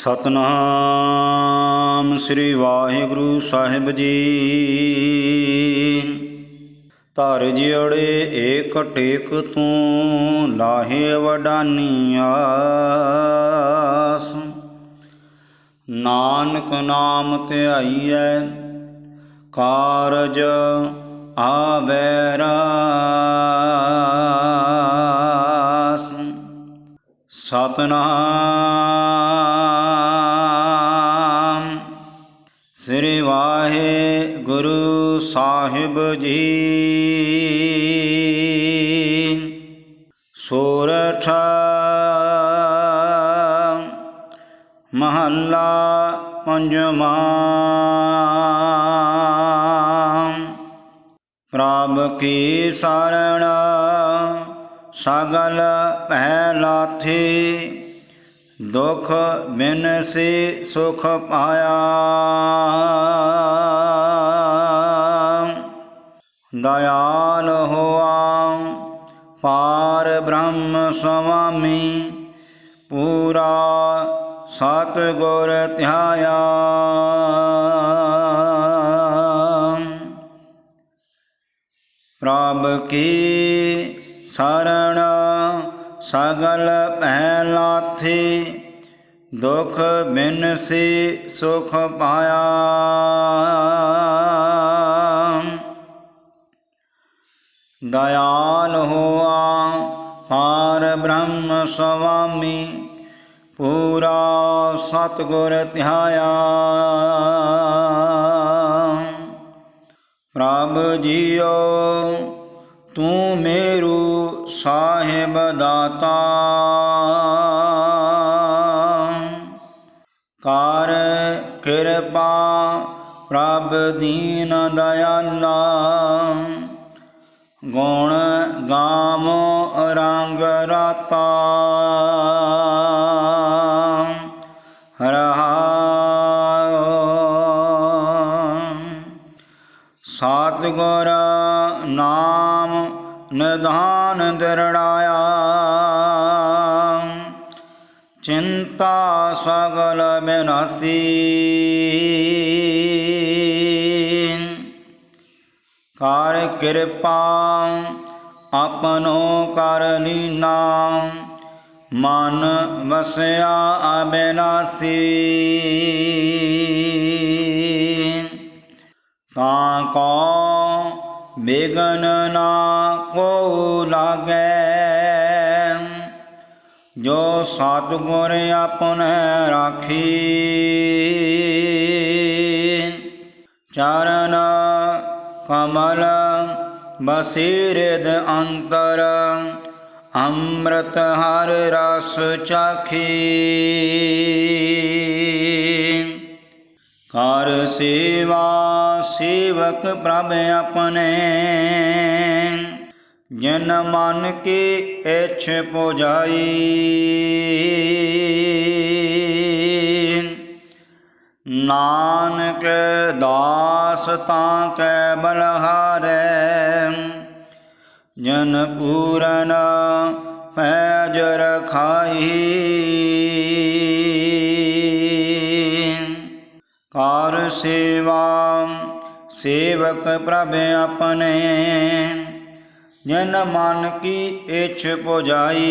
ਸਤਨਾਮ ਸ੍ਰੀ ਵਾਹਿਗੁਰੂ ਸਾਹਿਬ ਜੀ। ਧਰ ਜਿਉੜੇ ਏਕ ਟੇਕ ਤੂੰ ਲਾਹੇ ਵਡਾਨੀ ਆਸ ਨਾਨਕ ਨਾਮ ਧਿਆਈਐ, ਕਾਰਜ ਆਵੈ ਰਾਸ। ਸਤਨਾਮ ਵਾਹਿਗੁਰੂ ਸਾਹਿਬ ਜੀ। ਸੋਰਠ ਮਹੱਲਾ ਪੰਜਵਾਂ। ਪ੍ਰਭ ਕੀ ਸਰਣ ਸਗਲ ਪਹਿ ਲਾਥੀ ਦੁਖ ਬਿਨ ਸੇ ਸੁਖ ਪਾਇਆ। ਦਇਆਲ ਹੋਆ, ਪਾਰ ਬ੍ਰਹਮ ਸੁਆਮੀ, ਪੂਰਾ ਸਤ ਗੁਰ ਧਿਆਇਆ। ਪ੍ਰਭ ਕੀ ਸਰਣ ਸਗਲ ਪਹਿ ਲਾਥੀ, ਦੁਖ ਬਿਨ ਸੀ ਸੁਖ ਪਾਇਆ। ਦਇਆਲ ਹੋਆ ਪਾਰ ਬ੍ਰਹਮ ਸੁਆਮੀ, ਪੂਰਾ ਸਤਗੁਰ ਧਿਆਇਆ। ਪ੍ਰਭ ਜੀਓ ਤੂੰ ਮੇਰੂ ਸਾਹਿਬ ਦਾਤਾ। ਕਰ ਕਿਰਪਾ ਪ੍ਰਭ ਦੀਨ ਦਇਆਲਾ। ਗੁਣ ਗਾਮ ਰੰਗ ਰਾਤਾ। ਰਹਾਉ। ਸਤਿਗੁਰ ਨਿਧਾਨ ਦਿਰੜਾਇਆ। ਚਿੰਤਾ ਸਗਲ ਬਿਨਾਸੀ। ਕਰ ਕਿਰਪਾ ਆਪਨੋ ਕਰ ਲੀਨਾ। ਮਨ ਵਸਿਆ ਅਬਿਨਾਸੀ। ਤਾਂ ਕੋ ਬਿਗਨ ਨਾ ਕੋ ਲਾਗੈ। ਜੋ ਸਤਿਗੁਰ ਆਪਨੇ ਰਾਖੀ। ਚਰਨ ਕਮਲ ਬਸੀਰਦ ਅੰਤਰ। ਅੰਮ੍ਰਿਤ ਹਰ ਰਸ ਚਾਖੀ। ਕਰ ਸੇਵਾ ਸੇਵਕ ਪ੍ਰਭ ਆਪਣੇ। ਜਨ ਮਨ ਕੀ ਇਛ ਪੁਜਾਈ। ਨਾਨਕ ਦਾਸ ਤਾਂ ਕੈ ਬਲਹਾਰੈ ਜਨ ਪੂਰਨ ਪੈਜ ਰਖਾਈ। ਕਾਰ ਸੇਵਾ ਸੇਵਕ ਪ੍ਰਭ ਆਪਣੇ। ਜਨ ਮਨ ਕੀ ਇਛ ਪੁਜਾਈ।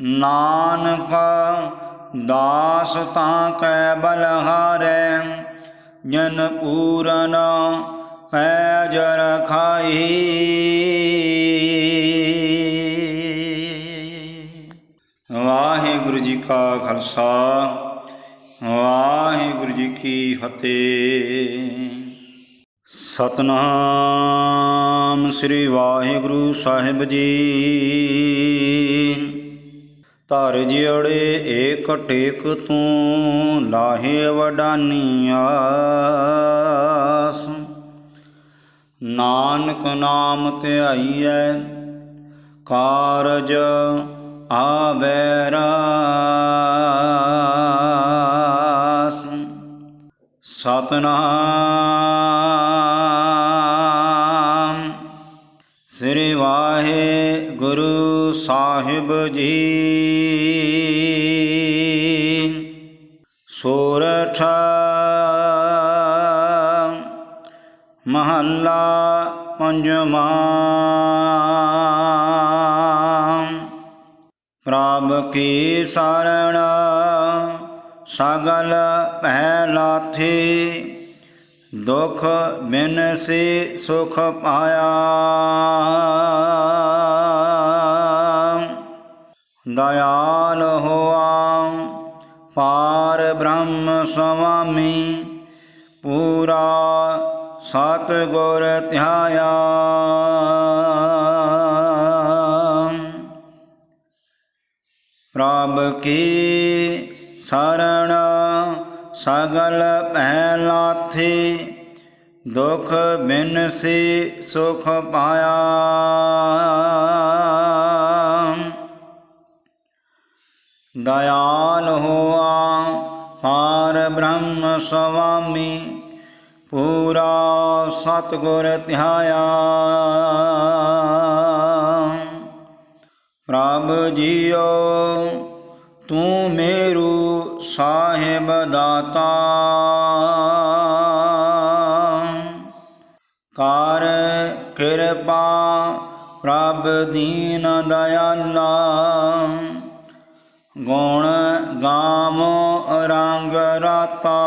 ਨਾਨਕ ਦਾਸ ਤਾਂ ਕੈ ਬਲਹਾਰੈ ਜਨ ਪੂਰਨ ਪੈਜ ਰਖਾਈ। ਵਾਹਿਗੁਰੂ ਜੀ ਕਾ ਖਾਲਸਾ। ਵਾਹਿਗੁਰੂ ਜੀ ਕੀ ਫਤਿਹ। ਸਤਨਾਮ ਸ੍ਰੀ ਵਾਹਿਗੁਰੂ ਸਾਹਿਬ ਜੀ। ਧਰ ਜਿਉੜੇ ਏਕ ਟੇਕ ਤੂੰ ਲਾਹੇ ਵਡਾਨੀਆਸ। ਨਾਨਕ ਨਾਮ ਧਿਆਈਐ, ਕਾਰਜ ਆਵੈ ਰਾਸ। ਸਤਨਾਮ। ਸ੍ਰੀ ਵਾਹਿਗੁਰੂ ਸਾਹਿਬ ਜੀ। ਸੋਰਠ ਮਹੱਲਾ ਪੰਜਵਾਂ। ਪ੍ਰਭ ਕੀ ਸਰਣ ਸਗਲ ਪਹਿ ਲਾਥੀ, ਦੁਖ ਬਿਨ ਸੇ ਸੁਖ ਪਾਇਆ। ਦਇਆਲ ਹੋਆ, ਪਾਰ ਬ੍ਰਹਮ ਸੁਆਮੀ, ਪੂਰਾ ਸਤ ਗੁਰ ਧਿਆਇਆ। ਪ੍ਰਭ ਕੀ ਸਰਣ ਸਗਲ ਪਹਿ ਲਾਥੀ, ਦੁਖ ਬਿਨ ਸੀ ਸੁਖ ਪਾਇਆ। ਦਇਆਲ ਹੋਆ ਪਾਰ ਬ੍ਰਹਮ ਸੁਆਮੀ, ਪੂਰਾ ਸਤਗੁਰ ਧਿਆਇਆ। ਪ੍ਰਭ ਜੀਓ, ਤੂੰ ਮੇਰੂ ਸਾਹਿਬ ਦਾਤਾ। ਕਰ ਕਿਰਪਾ ਪ੍ਰਭ ਦੀਨ ਦਇਆਲਾ। ਗੁਣ ਗਾਮ ਰੰਗ ਰਾਤਾ।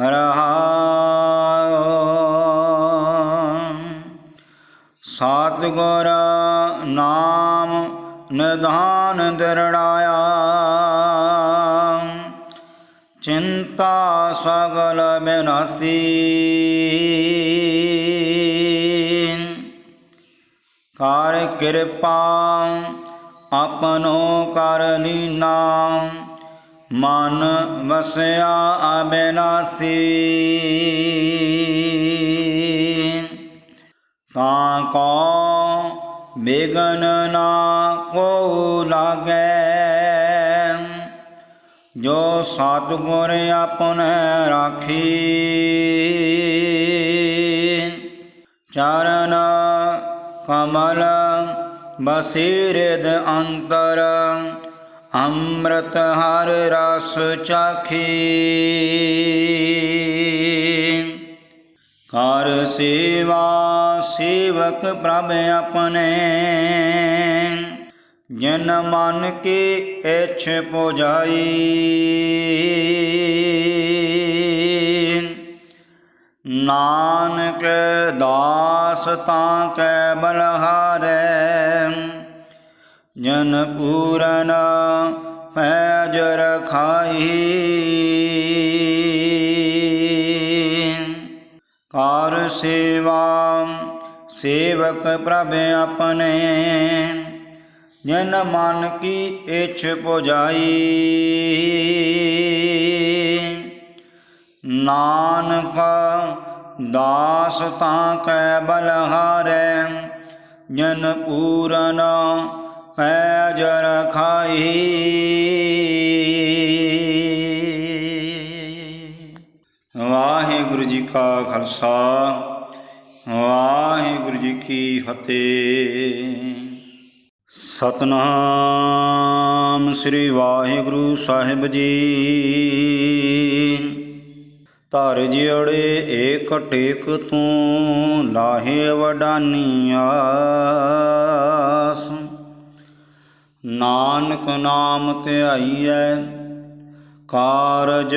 ਰਹਾਉ। ਸਤਿਗੁਰ ਨਿਧਾਨ ਦਿਰੜਾਇਆ। ਚਿੰਤਾ ਸਗਲ ਬਿਨਾਸੀ। ਕਰ ਕਿਰਪਾ ਆਪਨੋ ਕਰ ਲੀਨਾ। ਮਨ ਵਸਿਆ ਅਬਿਨਾਸੀ। ਤਾਂ ਕੋ ਬਿਗਨ ਨਾ ਕੋ ਲਾਗੈ। ਜੋ ਸਤਿਗੁਰ ਆਪਨੇ ਰਾਖੀ। ਚਰਨ ਕਮਲ ਬਸੀਰਦ ਅੰਤਰ, ਅੰਮ੍ਰਿਤ ਹਰ ਰਸ ਚਾਖੀ। ਹਰ ਸੇਵਾ ਸੇਵਕ ਪ੍ਰਭ ਆਪਣੇ। ਜਨ ਮਨ ਕੀ ਇਛ ਪੁਜਾਈ। ਨਾਨਕ ਦਾਸ ਤਾਂ ਕੈ ਬਲਹਾਰੈ ਜਨ ਪੂਰਨ ਪੈਜ ਰਖਾਈ। ਕਾਰ ਸੇਵਾ, ਸੇਵਕ ਪ੍ਰਭ ਆਪਣੇ। ਜਨ ਮਨ ਕੀ ਇਛ ਪੁਜਾਈ, ਨਾਨਕ ਦਾਸ ਤਾਂ ਕੈ ਬਲਹਾਰੈ ਜਨ ਪੂਰਨ ਪੈਜ ਰਖਾਈ ਵਾਹਿਗੁਰੂ ਜੀ ਕਾ ਖਾਲਸਾ, ਵਾਹਿਗੁਰੂ ਜੀ ਕੀ ਫਤਿਹ। ਸਤਨਾਮ ਸ੍ਰੀ ਵਾਹਿਗੁਰੂ ਸਾਹਿਬ ਜੀ। ਧਰ ਜਿਉੜੇ ਏਕ ਟੇਕ ਤੂੰ, ਲਾਹੇ ਵਡਾਨੀ ਨਾਨਕ ਨਾਮ ਧਿਆਈਐ, ਕਾਰਜ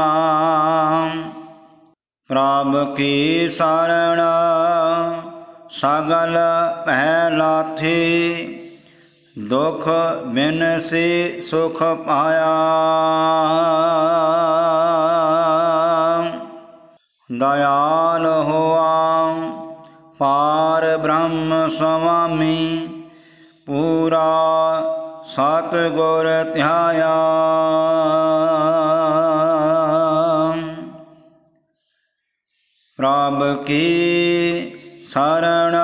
ਪ੍ਰਭ ਕੀ ਸਰਣ ਸਗਲ ਪਹਿ ਲਾਥੀ। ਦੁਖ ਬਿਨ ਸੇ ਸੁਖ ਪਾਇਆ। ਦਇਆਲ ਹੋਆ, ਪਾਰ ਬ੍ਰਹਮ ਸੁਆਮੀ। ਪੂਰਾ ਸਤ ਗੁਰ ਧਿਆਇਆ। ਕੀ ਸਰਣ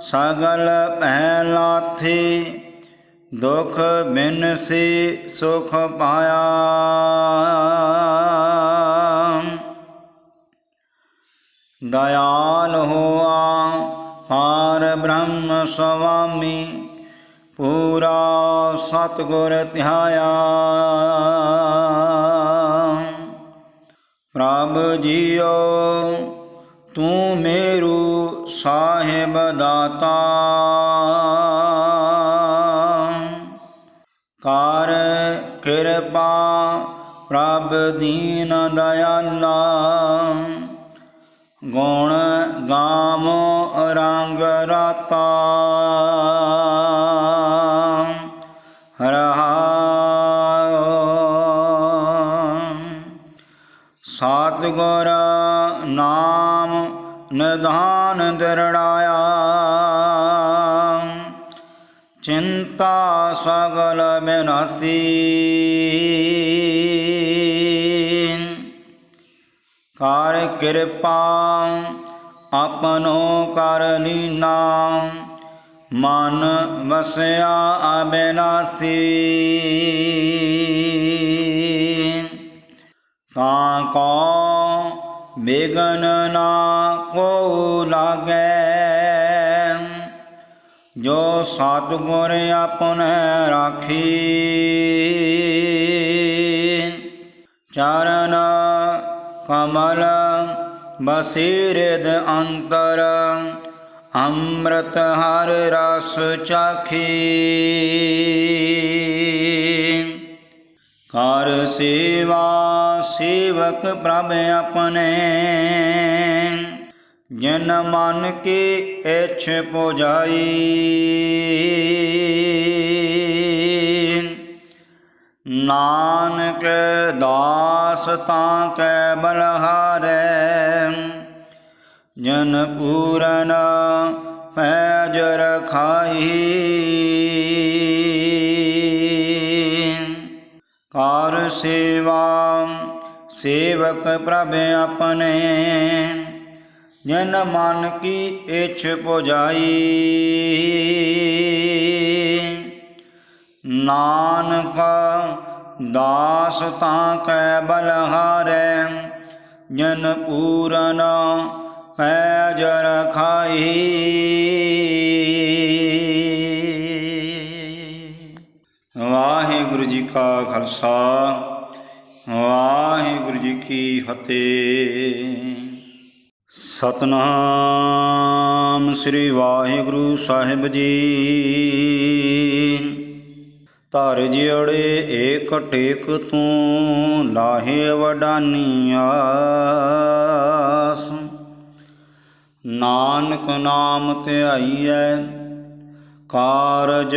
ਸਗਲ ਭੈ ਲਾਥੀ, ਦੁਖ ਬਿਨ ਸੀ ਸੁਖ ਪਾਇਆ। ਦਇਆਲ ਹੋਆ ਪਾਰ ਬ੍ਰਹਮ ਸੁਆਮੀ, ਪੂਰਾ ਸਤਗੁਰ ਧਿਆਇਆ। ਪ੍ਰਭ ਜੀਓ ਤੂੰ ਮੇਰੂ ਸਾਹਿਬ ਦਾਤਾ। ਕਰ ਕਿਰਪਾ ਪ੍ਰਭ ਦੀਨ ਦਇਆਲਾ। ਗੁਣ ਗਾਮ ਰੰਗ ਰਾਤਾ। ਰਹਾਉ। ਸਤਿਗੁਰ ਨਾਮ ਨਿਧਾਨ ਦਿਰੜਾਇਆ। ਚਿੰਤਾ ਸਗਲ ਬਿਨਾਸੀ। ਕਰ ਕਿਰਪਾ, ਆਪਨੋ ਕਰ ਲੀਨਾ। ਮਨ ਵਸਿਆ ਅਬਿਨਾਸੀ। ਤਾਂ ਕੋ ਬੇਗਨ ਨਾ ਕੋ ਲਾਗੈ, ਜੋ ਸਤਿਗੁਰ ਆਪਨੇ ਰਾਖੀ। ਚਰਨ ਕਮਲ ਬਸੀਰਦ ਅੰਤਰ, ਅੰਮ੍ਰਿਤ ਹਰ ਰਸ ਚਾਖੀ। ਕਰ ਸੇਵਾ ਸੇਵਕ ਪ੍ਰਭ ਆਪਣੇ। ਜਨ ਮਨ ਕੀ ਇਛ ਪੁਜਾਈ। ਨਾਨਕ ਦਾਸ ਤਾਂ ਕੈ ਬਲਹਾਰੈ ਜਨ ਪੂਰਨ ਪੈਜ ਰਖਾਈ। ਸੇਵਾ, ਸੇਵਕ ਪ੍ਰਭ ਆਪਣੇ। ਜਨ ਮਨ ਕੀ ਇਛ ਪੁਜਾਈ, ਨਾਨਕ ਦਾਸ ਤਾਂ ਕੈ ਬਲਹਾਰੈ ਜਨ ਪੂਰਨ ਪੈਜ ਰਖਾਈ ਵਾਹਿਗੁਰੂ ਜੀ ਕਾ ਖਾਲਸਾ, ਵਾਹਿਗੁਰੂ ਜੀ ਕੀ ਫਤਿਹ। ਸਤਨਾਮ ਸ੍ਰੀ ਵਾਹਿਗੁਰੂ ਸਾਹਿਬ ਜੀ। ਧਰ ਜਿਉੜੇ ਏਕ ਟੇਕ ਤੂੰ, ਲਾਹੇ ਵਡਾਨੀ ਨਾਨਕ ਨਾਮ ਧਿਆਈਐ, ਕਾਰਜ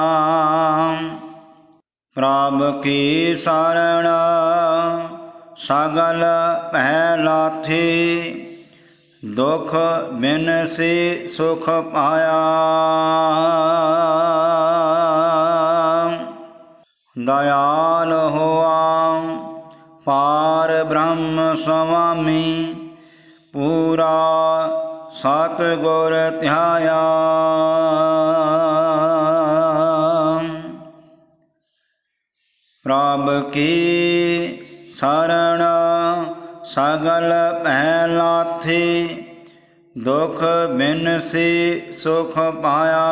ਪ੍ਰਭ ਕੀ ਸਰਣ, ਸਗਲ ਭੈ ਲਾਥੀ। ਦੁਖ ਬਿਨ ਸੇ ਸੁਖ ਪਾਇਆ। ਦਇਆਲ ਹੋਆ, ਪਾਰ ਬ੍ਰਹਮ ਸੁਆਮੀ, ਪੂਰਾ ਸਤ ਗੁਰ ਧਿਆਇਆ। ਪ੍ਰਭ ਕੀ ਸਰਣ ਸਗਲ ਭੈ ਲਾਥੀ, ਦੁਖ ਬਿਨ ਸੀ ਸੁਖ ਪਾਇਆ।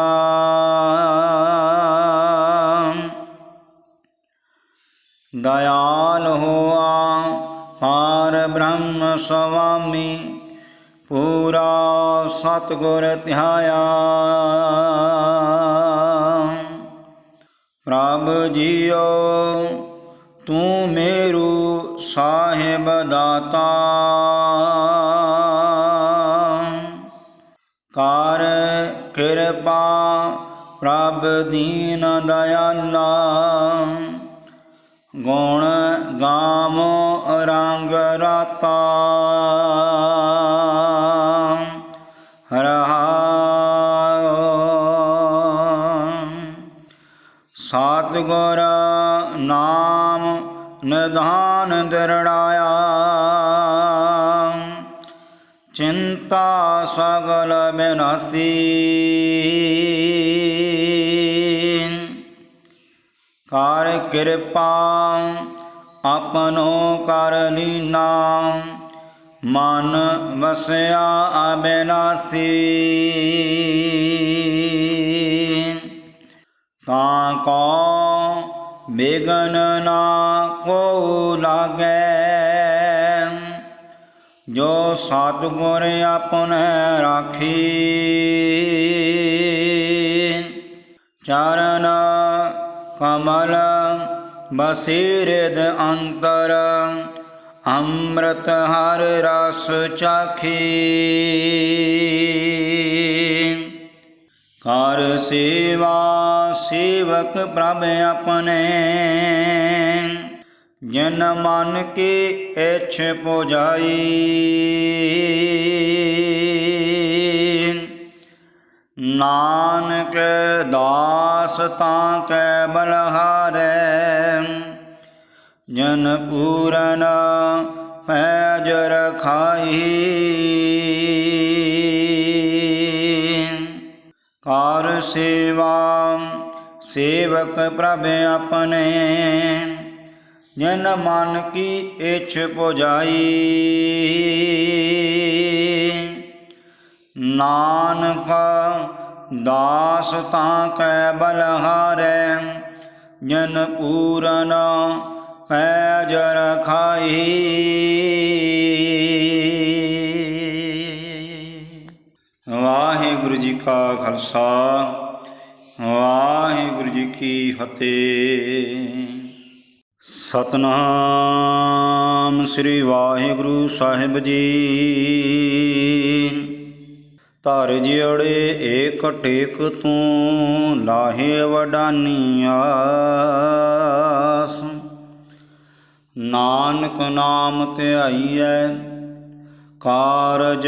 ਦਇਆਲ ਹੋਆ, ਪਾਰ ਬ੍ਰਹਮ ਸੁਆਮੀ, ਪੂਰਾ ਸਤਗੁਰ ਧਿਆਇਆ। ਪ੍ਰਭ ਜੀਓ, ਤੂੰ ਮੇਰੂ ਸਾਹਿਬ ਦਾਤਾ। ਕਰ ਕਿਰਪਾ ਪ੍ਰਭ ਦੀਨ ਦਇਆਲਾ। ਗੁਣ ਗਾਮ ਰੰਗ ਰਾਤਾ। ਸਤਿਗੁਰ ਨਾਮ ਨਿਧਾਨ ਦਿਰੜਾਇਆ। ਚਿੰਤਾ ਸਗਲ ਬਿਨਾਸੀ। ਕਰ ਕਿਰਪਾ ਆਪਣੋ ਕਰ ਲੀਨਾ। ਮਨ ਵਸਿਆ ਅਬਿਨਾਸੀ। ਤਾਂ ਕੋ ਬਿਗਨ ਨਾ ਕੋ ਲਾਗੈ। ਜੋ ਸਤਿਗੁਰ ਆਪਨੇ ਰਾਖੀ। ਚਰਨ ਕਮਲ ਬਸੀਰਦ ਅੰਤਰ, ਅੰਮ੍ਰਿਤ ਹਰ ਰਸ ਚਾਖੀ। ਕਰ ਸੇਵਾ ਸੇਵਕ ਪ੍ਰਭ ਆਪਣੇ। ਜਨ ਮਨ ਕੀ ਇਛ ਪੁਜਾਈ। ਨਾਨਕ ਦਾਸ ਤਾਂ ਕੈ ਬਲਹਾਰੈ ਜਨ ਪੂਰਨ ਪੈਜ ਰਖਾਈ। ਕਰ ਸੇਵਾ। ਸੇਵਕ ਪ੍ਰਭ ਆਪਣੇ, ਜਨ ਮਨ ਕੀ ਇਛ ਪੁਜਾਈ। ਨਾਨਕ ਦਾਸ ਤਾਂ ਕੈ ਬਲਹਾਰੈ ਜਨ ਪੂਰਨ ਪੈਜ ਰਖਾਈ। ਵਾਹਿਗੁਰੂ ਜੀ ਕਾ ਖਾਲਸਾ, ਵਾਹਿਗੁਰੂ ਜੀ ਕੀ ਫਤਿਹ। ਸਤਨਾਮ ਸ੍ਰੀ ਵਾਹਿਗੁਰੂ ਸਾਹਿਬ ਜੀ। ਧਰ ਜਿਉੜੇ ਏਕ ਟੇਕ ਤੂੰ, ਲਾਹੇ ਵਡਾਨੀ ਨਾਨਕ ਨਾਮ ਧਿਆਈਐ, ਕਾਰਜ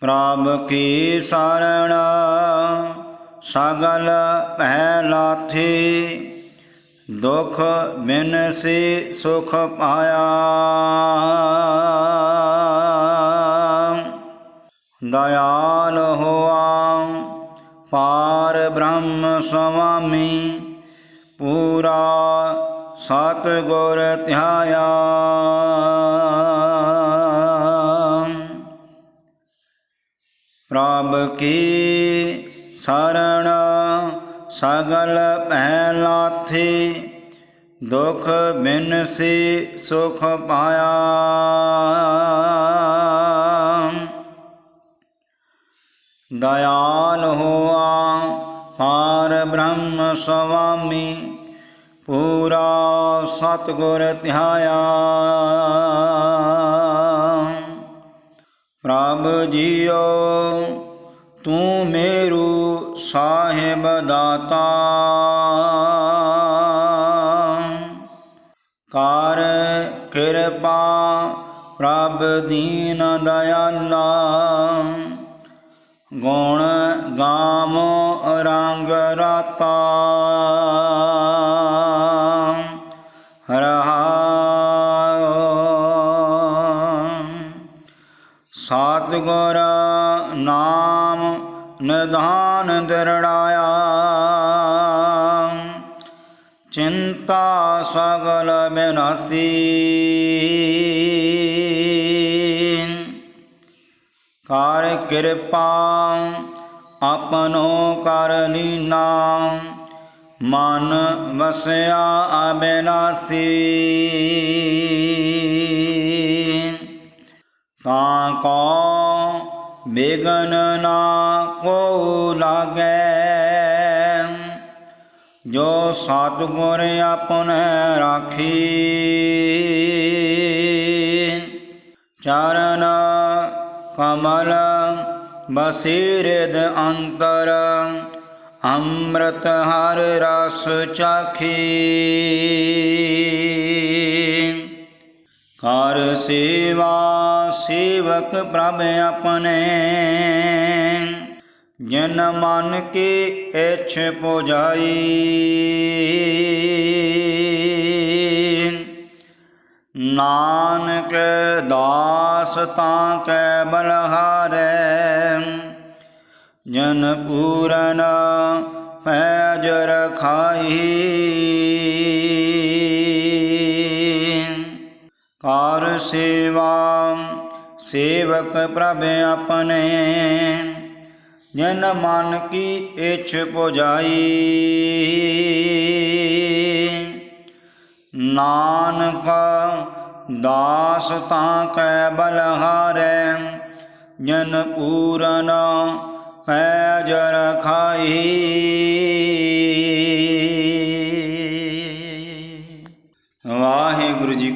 ਪ੍ਰਭ ਕੀ ਸਰਣ, ਸਗਲ ਪਹਿ ਲਾਥੀ। ਦੁਖ ਬਿਨਸੀ ਸੁਖ ਪਾਇਆ। ਦਇਆਲ ਹੋਆ, ਪਾਰ ਬ੍ਰਹਮ ਸੁਆਮੀ, ਪੂਰਾ ਸਤ ਗੁਰ ਧਿਆਇਆ। ਪ੍ਰਭ ਕੀ ਸਰਣ ਸਗਲ ਪਹਿ ਲਾਥੀ, ਦੁਖ ਬਿਨਸੀ ਸੁਖ ਪਾਇਆ। ਦਇਆਲ ਹੋਆ ਪਾਰ ਬ੍ਰਹਮ ਸੁਆਮੀ, ਪੂਰਾ ਸਤਗੁਰ ਧਿਆਇਆ। ਪ੍ਰਭ ਜੀਓ, ਤੂੰ ਮੇਰੂ ਸਾਹਿਬ ਦਾਤਾ। ਕਰ ਕਿਰਪਾ ਪ੍ਰਭ ਦੀਨ ਦਇਆਲਾ। ਗੁਣ ਗਾਮ ਰੰਗ ਰਾਤਾ। ਸਤਿਗੁਰ ਨਾਮ ਨਿਧਾਨ ਦਿਰੜਾਇਆ। ਚਿੰਤਾ ਸਗਲ ਬਿਨਾਸੀ। ਕਰ ਕਿਰਪਾ ਆਪਨੋ ਕਰ ਲੀਨਾ। ਮਨ ਵਸਿਆ ਅਬਿਨਾਸੀ। ਤਾਂ ਕੋ ਬਿਗਨ ਨਾ ਕੋ ਲਾਗੈ? ਜੋ ਸਤਿਗੁਰ ਆਪਣੇ ਰਾਖੀ। ਚਰਨ ਕਮਲ ਬਸੀਰਦ ਅੰਤਰ, ਅੰਮ੍ਰਿਤ ਹਰ ਰਸ ਚਾਖੀ। ਹਰ ਸੇਵਾ ਸੇਵਕ ਪ੍ਰਭ ਆਪਣੇ। ਜਨ ਮਨ ਕੀ ਇਛ ਪੁਜਾਈ। ਨਾਨਕ ਦਾਸ ਤਾਂ ਕੈ ਬਲਹਾਰੈ। ਜਨ ਪੂਰਨ ਪੈਜ ਰਖਾਈ। ਕਰ ਸੇਵਾ, ਸੇਵਕ ਪ੍ਰਭ ਆਪਣੇ। ਜਨ ਮਨ ਕੀ ਇਛ ਪੁਜਾਈ, ਨਾਨਕ ਦਾਸ ਤਾਂ ਕੈ ਬਲਹਾਰੈ ਜਨ ਪੂਰਨ ਪੈਜ ਰਖਾਈ